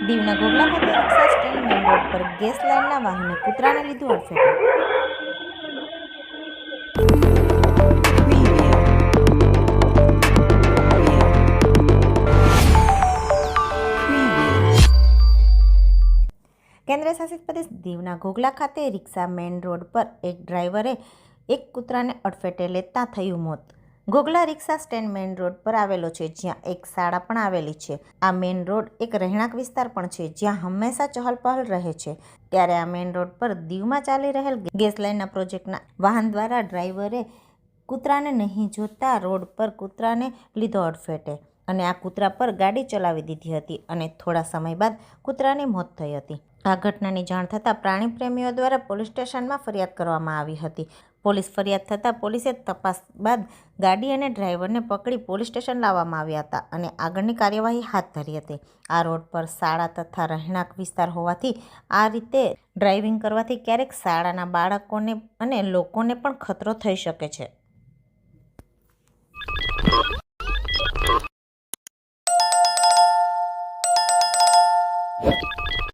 દીવના ગોગલા ખાતે રિક્ષા stand main road પર ગેસ લાઇનના વાહને કૂતરાને લીધું કેન્દ્ર શાસિત પ્રદેશ દીવના ઘોઘલા ખાતે રિક્ષા મેઇન રોડ પર એક ડ્રાઈવરે એક કૂતરાને અડફેટે લેતા થયું મોત. ઘોઘલા રિક્ષા સ્ટેન્ડ મેઇન રોડ પર આવેલો છે, જ્યાં એક શાળા પણ આવેલી છે. આ મેઇન રોડ એક રહેણાંક વિસ્તાર પણ છે, જ્યાં હંમેશા ચહલપહલ રહે છે. ત્યારે આ મેઇન રોડ પર દીવમાં ચાલી રહેલ ગેસ લાઇનના પ્રોજેક્ટના વાહન દ્વારા ડ્રાઈવરે કૂતરાને નહીં જોતા રોડ પર કૂતરાને લીધો અડફેટે અને આ કૂતરા પર ગાડી ચલાવી દીધી હતી અને થોડા સમય બાદ કૂતરાની મોત થઈ હતી. આ ઘટનાની જાણ થતાં પ્રાણી પ્રેમીઓ દ્વારા પોલીસ સ્ટેશનમાં ફરિયાદ કરવામાં આવી હતી. પોલીસ ફરિયાદ થતાં પોલીસે તપાસ બાદ ગાડી અને ડ્રાઈવરને પકડી પોલીસ સ્ટેશન લાવવામાં આવ્યા હતા અને આગળની કાર્યવાહી હાથ ધરી હતી આ રોડ પર શાળા તથા રહેણાંક વિસ્તાર હોવાથી આ રીતે ડ્રાઇવિંગ કરવાથી ક્યારેક શાળાના બાળકોને અને લોકોને પણ ખતરો થઈ શકે છે